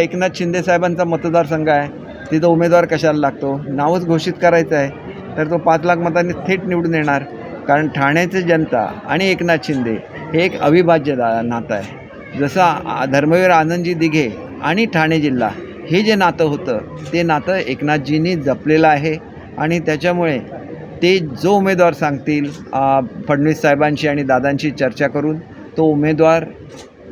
एकनाथ शिंदे साहेबांचा मतदारसंघ आहे. तिथं उमेदवार कशाला लागतो? नावच घोषित करायचं आहे. तर तो पाच लाख मतांनी थेट निवडून येणार. कारण ठाण्याचे जनता आणि एकनाथ शिंदे हे एक अविभाज्य दा नातं आहे. जसं धर्मवीर आनंदजी दिघे आणि ठाणे जिल्हा हे जे नातं होतं ते नातं एकनाथजींनी जपलेलं आहे. आणि त्याच्यामुळे ते जो उमेदवार सांगतील फडणवीस साहेबांशी आणि दादांशी चर्चा करून तो उमेदवार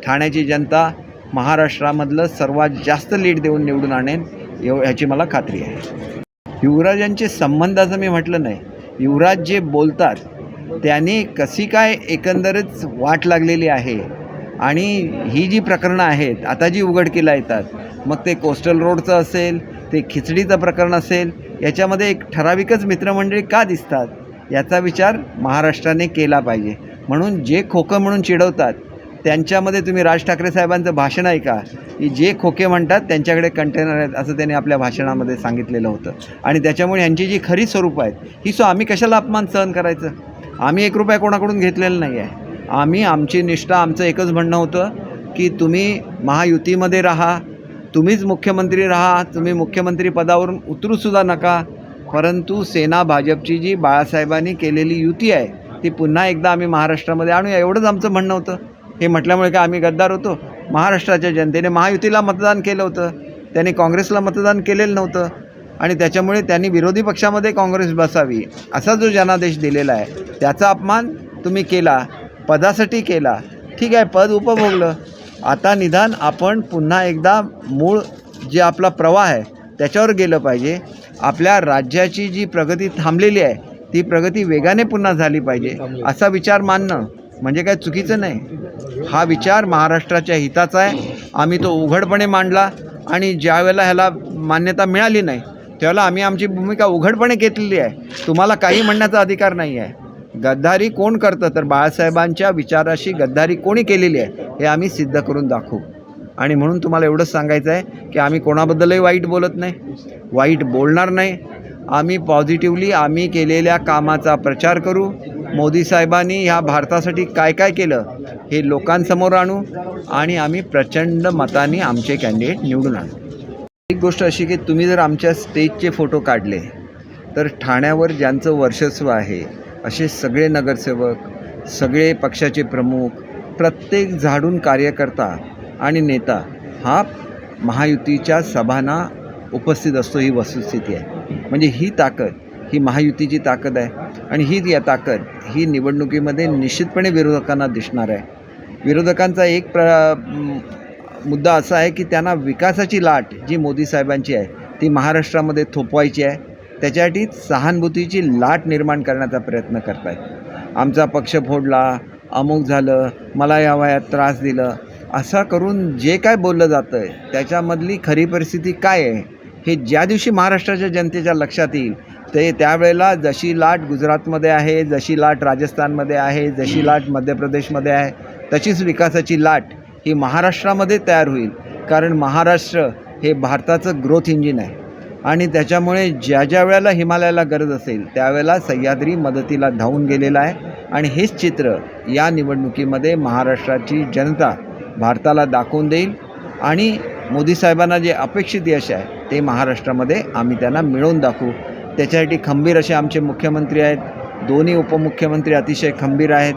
ठाण्याची जनता महाराष्ट्रामधलं सर्वात जास्त लीड देऊन निवडून आणेन एव ह्याची मला खात्री आहे. युवराजांचे संबंधाचं मी म्हटलं नाही. युवराज जे बोलतात त्याने कशी काय एकंदरच वाट लागलेली आहे आणि ही जी प्रकरणं आहेत आता जी उघडकीला येतात मग ते कोस्टल रोडचं असेल ते खिचडीचं प्रकरण असेल याच्यामध्ये एक ठराविकच मित्रमंडळी का दिसतात याचा विचार महाराष्ट्राने केला पाहिजे. म्हणून जे खोकं म्हणून चिडवतात त्यांच्यामध्ये तुम्ही राज ठाकरे साहेबांचं भाषण ऐका. की जे खोके म्हणतात त्यांच्याकडे कंटेनर आहेत असं त्यांनी आपल्या भाषणामध्ये सांगितलेलं होतं. आणि त्याच्यामुळे यांची जी खरी स्वरूप आहेत ही सो आम्ही कशाला अपमान सहन करायचं? आम्ही एक रुपया कोणाकडून घेतलेला नाही आहे आम्ही आमची निष्ठा आमचं एकच म्हणणं होतं की तुम्ही महायुतीमध्ये राहा तुम्हीच मुख्यमंत्री राहा तुम्ही मुख्यमंत्री पदावरून उतरूसुद्धा नका. परंतु सेना भाजपची जी बाळासाहेबांनी केलेली युती आहे ती पुन्हा एकदा आम्ही महाराष्ट्रामध्ये आणूया एवढंच आमचं म्हणणं होतं. हे म्हटल्यामुळे काय आम्ही गद्दार होतो? महाराष्ट्राच्या जनतेने महायुतीला मतदान केलं होतं. त्यांनी काँग्रेसला मतदान केलेलं नव्हतं. आणि त्याच्यामुळे त्यांनी विरोधी पक्षामध्ये काँग्रेस बसावी असा जो जनादेश दिलेला आहे त्याचा अपमान तुम्ही केला पदासाठी केला. ठीक आहे पद उपभोगलं. आता निदान आपण पुन्हा एकदा मूळ जे आपला प्रवाह आहे त्याच्यावर गेलं पाहिजे. आपल्या राज्याची जी प्रगती थांबलेली आहे ती प्रगती वेगाने पुन्हा झाली पाहिजे असा विचार मानणं म्हणजे काय चुकीचं नाही. हा विचार महाराष्ट्राच्या हिताचा आहे. आम्ही तो उघडपणे मांडला आणि ज्यावेळेला ह्याला मान्यता मिळाली नाही त्यावेळेला आम्ही आमची भूमिका उघडपणे घेतलेली आहे. तुम्हाला काही म्हणण्याचा अधिकार नाही आहे. गद्दारी कोण करतं? तर बाळासाहेबांच्या विचाराशी गद्दारी कोणी केलेली आहे हे आम्ही सिद्ध करून दाखवू. आणि म्हणून तुम्हाला एवढंच सांगायचं आहे की आम्ही कोणाबद्दलही वाईट बोलत नाही वाईट बोलणार नाही. आम्ही पॉझिटिव्हली आम्ही केलेल्या कामाचा प्रचार करू. मोदी साहेबांनी ह्या भारतासाठी काय काय केलं हे लोकांसमोर आणू आणि आम्ही प्रचंड मताने आमचे कॅन्डिडेट निवडून आणू. एक गोष्ट अशी की तुम्ही जर आमच्या स्टेजचे फोटो काढले तर ठाण्यावर ज्यांचं वर्चस्व आहे असे सगळे नगरसेवक सगळे पक्षाचे प्रमुख प्रत्येक झाडून कार्यकर्ता आणि नेता हा महायुतीच्या सभांना उपस्थित असतो ही वस्तुस्थिती आहे. म्हणजे ही ताकद ही महायुतीची ताकद आहे. आणि हीच या ताकद ही निवडणुकीमध्ये निश्चितपणे विरोधकांना दिसणार आहे. विरोधकांचा एक प्र मुद्दा असा आहे की त्यांना विकासाची लाट जी मोदी साहेबांची आहे ती महाराष्ट्रामध्ये थोपवायची आहे. त्याच्यासाठी सहानुभूतीची लाट निर्माण करण्याचा प्रयत्न करत आहेत आमचा पक्ष फोडला अमुक झालं मला या वयात त्रास दिलं असं करून जे काय बोललं जातं आहे त्याच्यामधली खरी परिस्थिती काय आहे हे ज्या दिवशी महाराष्ट्राच्या जनतेच्या लक्षात येईल ते त्यावेळेला जशी लाट गुजरातमध्ये आहे जशी लाट राजस्थानमध्ये आहे जशी लाट मध्य प्रदेशमध्ये आहे तशीच विकासाची लाट ही महाराष्ट्रामध्ये तयार होईल. कारण महाराष्ट्र हे भारताचं ग्रोथ इंजिन आहे. आणि त्याच्यामुळे ज्या ज्या वेळेला हिमालयाला गरज असेल त्यावेळेला सह्याद्री मदतीला धावून गेलेला आहे. आणि हेच चित्र या निवडणुकीमध्ये महाराष्ट्राची जनता भारताला दाखवून देईल. आणि मोदी साहेबांना जे अपेक्षित यश आहे ते महाराष्ट्रामध्ये आम्ही त्यांना मिळवून दाखवू. त्याच्यासाठी खंबीर असे आमचे मुख्यमंत्री आहेत. दोन्ही उपमुख्यमंत्री अतिशय खंबीर आहेत.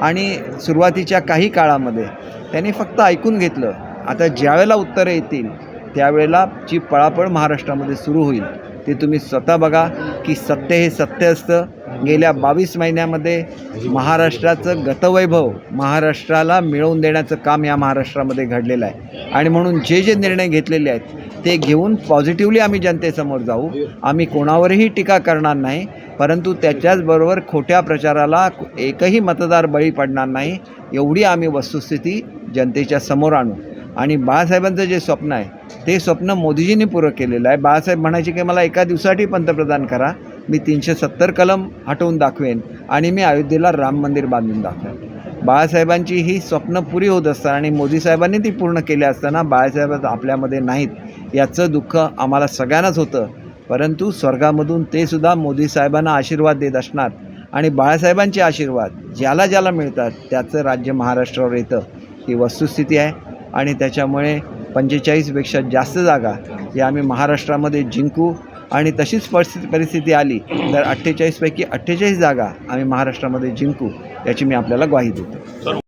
आणि सुरुवातीच्या काही काळामध्ये त्यांनी फक्त ऐकून घेतलं आता ज्यावेळेला उत्तरं येतील त्यावेळेला जी पळापळ महाराष्ट्रामध्ये सुरू होईल ते तुम्ही स्वतः बघा की सत्य हे सत्य असतं. गेल्या बावीस महिन्यामध्ये महाराष्ट्राचं गतवैभव महाराष्ट्राला मिळवून देण्याचं काम या महाराष्ट्रामध्ये घडलेलं आहे. आणि म्हणून जे जे निर्णय घेतलेले आहेत ते घेऊन पॉझिटिव्हली आम्ही जनतेसमोर जाऊ. आम्ही कोणावरही टीका करणार नाही परंतु त्याच्याचबरोबर खोट्या प्रचाराला एकही मतदार बळी पडणार नाही एवढी आम्ही वस्तुस्थिती जनतेच्या समोर आणू. आणि बाळासाहेबांचं जे स्वप्न आहे ते स्वप्न मोदीजींनी पूरं केलेलं आहे. बाळासाहेब म्हणायचे की मला एका दिवसासाठी पंतप्रधान करा मी तीनशे सत्तर कलम हटवून दाखवेन आणि मी अयोध्येला राम मंदिर बांधून दाखवेन. बाळासाहेबांची ही स्वप्न पुरी होत असतात आणि मोदी साहेबांनी ती पूर्ण केली असताना बाळासाहेब आपल्यामध्ये नाहीत. याचं दुःख आम्हाला सगळ्यांनाच होतं. परंतु स्वर्गामधून ते सुद्धा मोदी साहेबांना आशीर्वाद देत असणार आणि बाळासाहेबांचे आशीर्वाद ज्याला ज्याला मिळतात त्याचं राज्य महाराष्ट्रावर येतं. ही वस्तुस्थिती आहे आणि त्याच्यामुळे पंचेचाळीसपेक्षा जास्त जागा या आम्ही महाराष्ट्रामध्ये जिंकू आणि तशीच परिस्थिती परिस्थिती आली तर अठ्ठेचाळीसपैकी अठ्ठेचाळीस जागा आम्ही महाराष्ट्रामध्ये जिंकू. याची मी आपल्याला ग्वाही देतो.